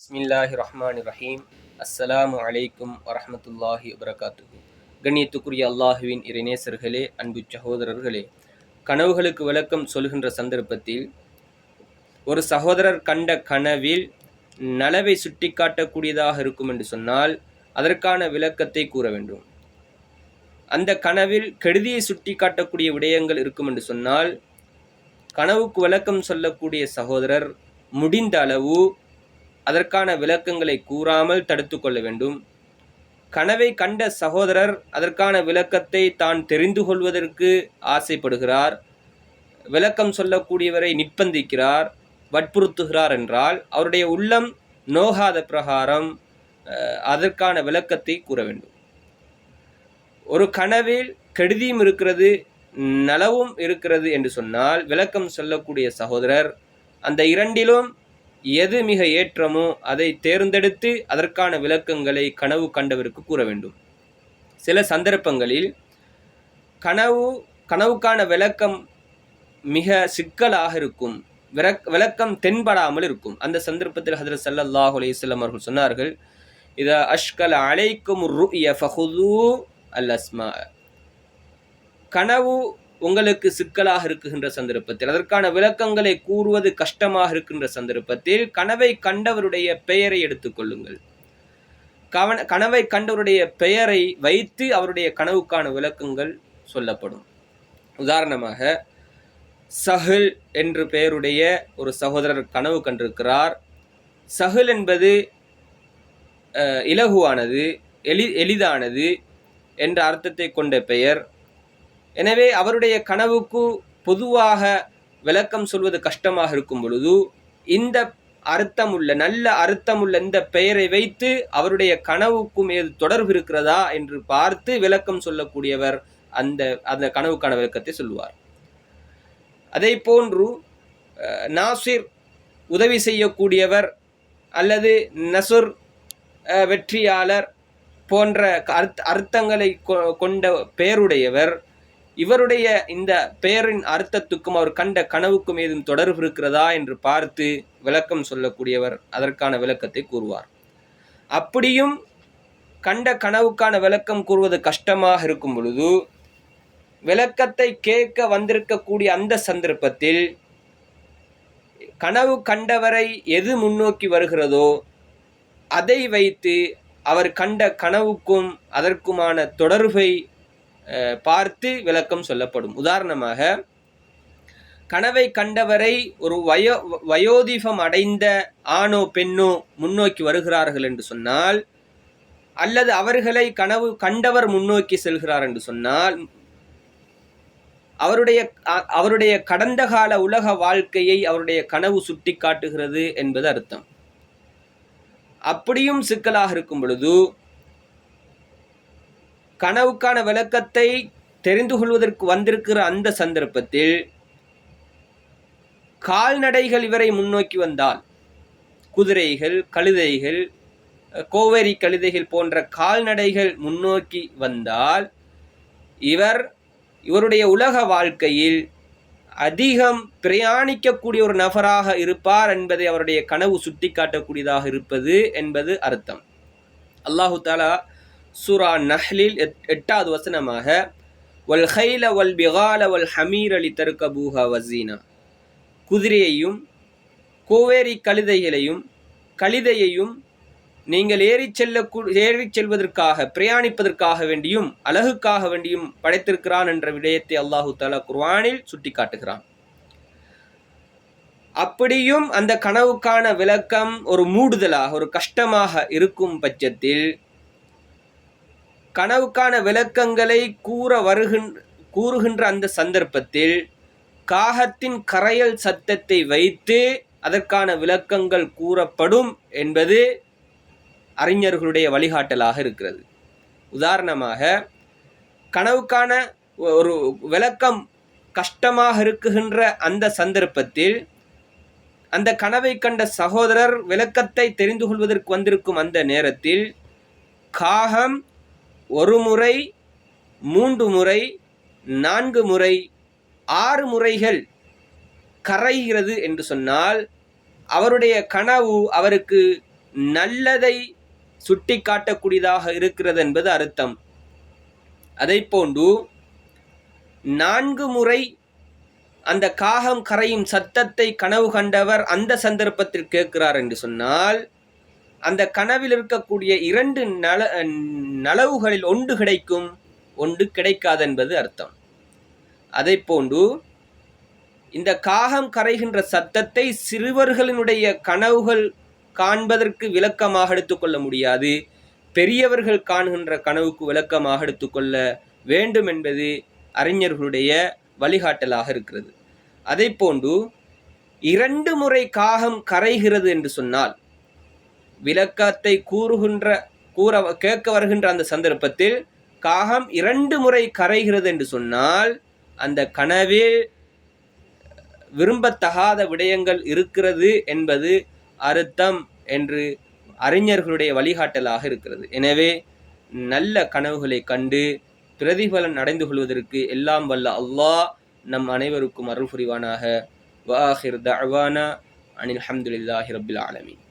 பிஸ்மில்லாஹி ரஹ்மான் ரஹீம் அஸ்ஸலாமு அலைக்கும் வரஹ்மத்துல்லாஹி வபரகாத்துஹு கண்ணியத்துக்குரிய அல்லாஹுவின் இறைநேசர்களே அன்பு சகோதரர்களே கனவுகளுக்கு விளக்கம் சொல்கின்ற சந்தர்ப்பத்தில் ஒரு சகோதரர் கண்ட கனவில் நலவை சுட்டிக்காட்டக்கூடியதாக இருக்கும் என்று சொன்னால் அதற்கான விளக்கத்தை கூற வேண்டும். அந்த கனவில் கெடுதியை சுட்டி காட்டக்கூடிய விடயங்கள் இருக்கும் என்று சொன்னால் கனவுக்கு விளக்கம் சொல்லக்கூடிய சகோதரர் முடிந்த அளவு அதற்கான விளக்கங்களை கூறாமல் தடுத்து கொள்ள வேண்டும். கனவை கண்ட சகோதரர் அதற்கான விளக்கத்தை தான் தெரிந்து கொள்வதற்கு ஆசைப்படுகிறார். விளக்கம் சொல்லக்கூடியவரை நிர்பந்திக்கிறார் வற்புறுத்துகிறார் என்றால் அவருடைய உள்ளம் நோகாத பிரகாரம் அதற்கான விளக்கத்தை கூற வேண்டும். ஒரு கனவில் கெடுதியும் இருக்கிறது நலவும் இருக்கிறது என்று சொன்னால் விளக்கம் சொல்லக்கூடிய சகோதரர் அந்த இரண்டிலும் எது மிக ஏற்றமோ அதை தேர்ந்தெடுத்து அதற்கான விளக்கங்களை கனவு கண்டவருக்கு கூற வேண்டும். சில சந்தர்ப்பங்களில் கனவு கனவுக்கான விளக்கம் மிக சிக்கலாக இருக்கும். விளக் விளக்கம் தென்படாமல் இருக்கும். அந்த சந்தர்ப்பத்தில் ஹதரத் சல்லாஹ் அலையம் அவர்கள் சொன்னார்கள் இத அஷ்கல் அலைக்கும் அல் அஸ்மா. கனவு உங்களுக்கு சிக்கலாக இருக்குகின்ற சந்தர்ப்பத்தில் அதற்கான விளக்கங்களை கூறுவது கஷ்டமாக இருக்கின்ற சந்தர்ப்பத்தில் கனவை கண்டவருடைய பெயரை எடுத்துக்கொள்ளுங்கள் கவன கனவை கண்டவருடைய பெயரை வைத்து அவருடைய கனவுக்கான விளக்கங்கள் சொல்லப்படும். உதாரணமாக சஹில் என்று பெயருடைய ஒரு சகோதரர் கனவு கண்டிருக்கிறார். சஹில் என்பது இலகுவானது எளி எளிதானது என்ற அர்த்தத்தை கொண்ட பெயர். எனவே அவருடைய கனவுக்கு பொதுவாக விளக்கம் சொல்வது கஷ்டமாக இருக்கும் பொழுது இந்த அர்த்தமுள்ள நல்ல அர்த்தமுள்ள இந்த பெயரை வைத்து அவருடைய கனவுக்கும் ஏது தொடர்பு இருக்கிறதா என்று பார்த்து விளக்கம் சொல்லக்கூடியவர் அந்த அந்த கனவுக்கான விளக்கத்தை சொல்லுவார். அதே போன்று நாசிர் உதவி செய்யக்கூடியவர் அல்லது நசுர் வெற்றியாளர் போன்ற அர்த்த அர்த்தங்களை கொ- கொண்ட பெயருடையவர் இவருடைய இந்த பெயரின் அர்த்தத்துக்கும் அவர் கண்ட கனவுக்கும் ஏதும் தொடர்பு இருக்கிறதா என்று பார்த்து விளக்கம் சொல்லக்கூடியவர் அதற்கான விளக்கத்தை கூறுவார். அப்படியும் கண்ட கனவுக்கான விளக்கம் கூறுவது கஷ்டமாக இருக்கும் பொழுது விளக்கத்தை கேட்க வந்திருக்கக்கூடிய அந்த சந்தர்ப்பத்தில் கனவு கண்டவரை எது முன்னோக்கி வருகிறதோ அதை வைத்து அவர் கண்ட கனவுக்கும் அதற்குமான தொடர்பை பார்த்து விளக்கம் சொல்லப்படும். உதாரணமாக கனவை கண்டவரை ஒரு வயோ வயோதிபம் அடைந்த ஆணோ பெண்ணோ முன்னோக்கி வருகிறார்கள் என்று சொன்னால் அல்லது அவர்களை கனவு கண்டவர் முன்னோக்கி செல்கிறார் என்று சொன்னால் அவருடைய அவருடைய கடந்த கால உலக வாழ்க்கையை அவருடைய கனவு சுட்டி காட்டுகிறது என்பது அர்த்தம். அப்படியும் சிக்கலாக இருக்கும் பொழுது கனவுக்கான விளக்கத்தை தெரிந்து கொள்வதற்கு வந்திருக்கிற அந்த சந்தர்ப்பத்தில் கால்நடைகள் இவரை முன்னோக்கி வந்தால் குதிரைகள் கழுதைகள் கோவேரி கழுதைகள் போன்ற கால்நடைகள் முன்னோக்கி வந்தால் இவர் இவருடைய உலக வாழ்க்கையில் அதிகம் பிரயாணிக்கக்கூடிய ஒரு நபராக இருப்பார் என்பதை அவருடைய கனவு சுட்டிக்காட்டக்கூடியதாக இருப்பது என்பது அர்த்தம். அல்லாஹு தாலா சூரா நஹ்லில் எட்- எட்டாவது வசனமாக வல் ஹைல வல் பிகால வல் ஹமீர் அலி தருக்கபூஹா வசீனா குதிரையையும் கோவேரி கழுதைகளையும் கழுதையையும் நீங்கள் ஏறிச் செல்ல ஏறிச் செல்வதற்காக பிரயாணிப்பதற்காக வேண்டியும் அழகுக்காக வேண்டியும் படைத்திருக்கிறான் என்ற விடயத்தை அல்லாஹு தாலா சுட்டி சுட்டிக்காட்டுகிறான். அப்படியும் அந்த கனவுக்கான விளக்கம் ஒரு மூடுதலாக ஒரு கஷ்டமாக இருக்கும் பட்சத்தில் கனவுக்கான விளக்கங்களை கூற வருகின் கூறுகின்ற அந்த சந்தர்ப்பத்தில் காகத்தின் கரையல் சத்தத்தை வைத்து அதற்கான விளக்கங்கள் கூறப்படும் என்பது அறிஞர்களுடைய வழிகாட்டலாக இருக்கிறது. உதாரணமாக கனவுக்கான ஒரு விளக்கம் கஷ்டமாக இருக்குகின்ற அந்த சந்தர்ப்பத்தில் அந்த கனவை கண்ட சகோதரர் விளக்கத்தை தெரிந்து கொள்வதற்கு வந்திருக்கும் அந்த நேரத்தில் காகம் ஒரு முறை மூன்று முறை நான்கு முறை ஆறு முறைகள் கரைகிறது என்று சொன்னால் அவருடைய கனவு அவருக்கு நல்லதை சுட்டிக்காட்டக்கூடியதாக இருக்கிறது என்பது அர்த்தம். அதை போன்று நான்கு முறை அந்த காகம் கரையும் சத்தத்தை கனவு கண்டவர் அந்த சந்தர்ப்பத்தில் கேட்கிறார் என்று சொன்னால் அந்த கனவில் இருக்கக்கூடிய இரண்டு நல நலவுகளில் ஒன்று கிடைக்கும் ஒன்று கிடைக்காது என்பது அர்த்தம். அதை போன்று இந்த காகம் கரைகின்ற சத்தத்தை சிறுவர்களினுடைய கனவுகள் காண்பதற்கு விளக்கமாக எடுத்துக்கொள்ள முடியாது. பெரியவர்கள் காண்கின்ற கனவுக்கு விளக்கமாக எடுத்துக்கொள்ள வேண்டும் என்பது அறிஞர்களுடைய வழிகாட்டலாக இருக்கிறது. அதை போன்று இரண்டு முறை காகம் கரைகிறது என்று சொன்னால் விளக்கத்தை கூறுகின்ற கூற கேட்க வருகின்ற அந்த சந்தர்ப்பத்தில் காகம் இரண்டு முறை கரைகிறது என்று சொன்னால் அந்த கனவில் விரும்பத்தகாத விடயங்கள் இருக்கிறது என்பது அர்த்தம் என்று அறிஞர்களுடைய வழிகாட்டலாக இருக்கிறது. எனவே நல்ல கனவுகளை கண்டு பிரதிபலன் அடைந்து கொள்வதற்கு எல்லாம் வல்ல அல்லாஹ் நம் அனைவருக்கும் அருள் புரிவானாக. வாஹிர் தவானா அனில் அஹமதுல்லாஹி ரபில் ஆலமின்.